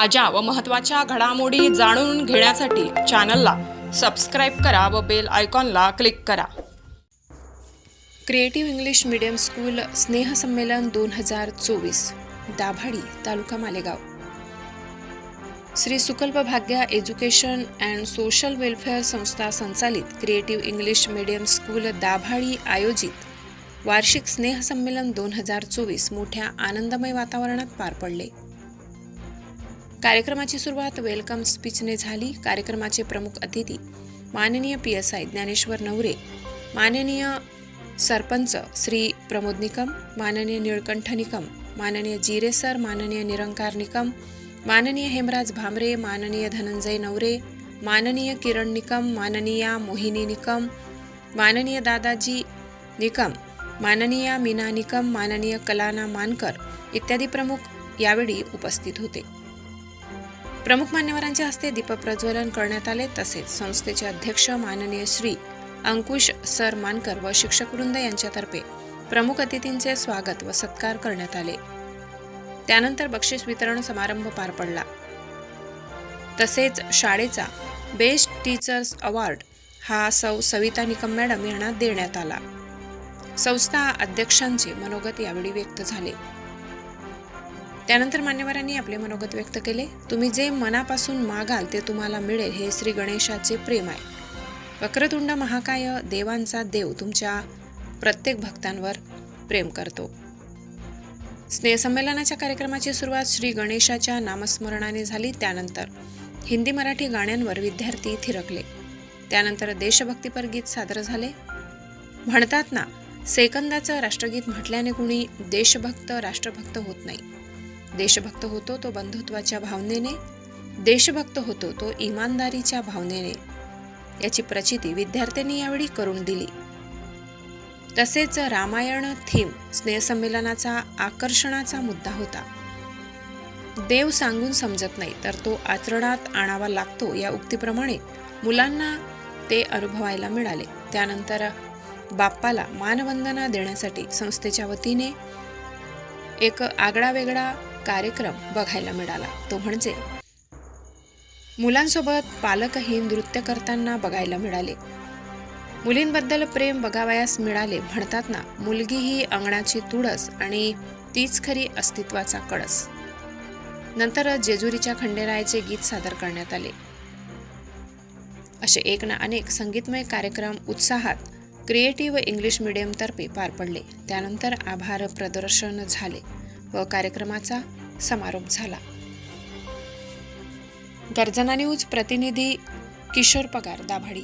ताज्या व महत्त्वाच्या घडामोडी जाणून घेण्यासाठी चॅनलला सबस्क्राईब करा व बेल आयकॉनला क्लिक करा. क्रिएटिव्ह इंग्लिश मीडियम स्कूल स्नेहसंमेलन दोन हजार चोवीस Dabhadi taluka Malegaon. Shri Sukalp Bhagya education and social welfare संस्था संचालित creative English medium school Dabhadi आयोजित वार्षिक स्नेहसंमेलन दोन हजार चोवीस मोठ्या आनंदमय वातावरणात पार पडले. कार्यक्रमाची सुरुवात वेलकम स्पीचने झाली. कार्यक्रमाचे प्रमुख अतिथी माननीय P S I Dnyaneshwar Navare माननीय सरपंच श्री प्रमोद निकम माननीय निळकंठ निकम माननीय जिरे सर माननीय निरंकार निकम माननीय हेमराज भामरे माननीय धनंजय नवरे माननीय किरण निकम माननीय मोहिनी निकम माननीय दादाजी निकम माननीय मीना निकम माननीय कलाना मानकर इत्यादी प्रमुख यावेळी उपस्थित होते. प्रमुख मान्यवरांच्या हस्ते दीपप्रज्वलन करण्यात आले. तसेच संस्थेचे अध्यक्ष माननीय श्री अंकुश सर मानकर व शिक्षकवृंद यांच्यातर्फे प्रमुख अतिथींचे स्वागत व सत्कार करण्यात आले. त्यानंतर बक्षीस वितरण समारंभ पार पडला. तसेच शाळेचा बेस्ट टीचर्स अवॉर्ड हा सौ सविता निकम मॅडम यांना देण्यात आला. संस्था अध्यक्षांचे मनोगत यावेळी व्यक्त झाले. त्यानंतर मान्यवरांनी आपले मनोगत व्यक्त केले. तुम्ही जे मनापासून मागाल ते तुम्हाला मिळेल हे श्री गणेशाचे प्रेम आहे. वक्रतुंड महाकाय देवांचा देव तुमच्या प्रत्येक भक्तांवर प्रेम करतो. स्नेहसंमेलनाच्या कार्यक्रमाची सुरुवात श्री गणेशाच्या नामस्मरणाने झाली. त्यानंतर हिंदी मराठी गाण्यांवर विद्यार्थी थिरकले. त्यानंतर देशभक्तीपर गीत सादर झाले. म्हणतात ना सेकंदाचं राष्ट्रगीत म्हटल्याने कुणी देशभक्त राष्ट्रभक्त होत नाही. देशभक्त होतो तो बंधुत्वाच्या भावनेने देशभक्त होतो तो इमानदारीच्या भावनेने. याची प्रचिती विद्यार्थ्यांनी यावेळी करून दिली. तसेच रामायण थीम स्नेहसंमेलनाचा आकर्षणाचा मुद्दा होता. देव सांगून समजत नाही तर तो आचरणात आणावा लागतो या उक्तीप्रमाणे मुलांना ते अनुभवायला मिळाले. त्यानंतर बाप्पाला मानवंदना देण्यासाठी संस्थेच्या वतीने एक आगळा वेगळा कार्यक्रम बघायला मिळाला. तो म्हणजे मुलांसोबत पालकही नृत्य करताना बघायला मिळाले. मुलींबद्दल प्रेम बघावयास मिळाले म्हणतात ना मुलगी ही अंगणाची तुळस आणि तीच खरी अस्तित्वाचा कळस. नंतर जेजुरीच्या खंडेरायाचे गीत सादर करण्यात आले. असे एक ना अनेक संगीतमय कार्यक्रम उत्साहात क्रिएटिव्ह इंग्लिश मीडियमतर्फे पार पडले. त्यानंतर आभार प्रदर्शन झाले. व कार्यक्रमाचा समारोप झाला. गर्जना न्यूज प्रतिनिधी किशोर पगार दाभाडी.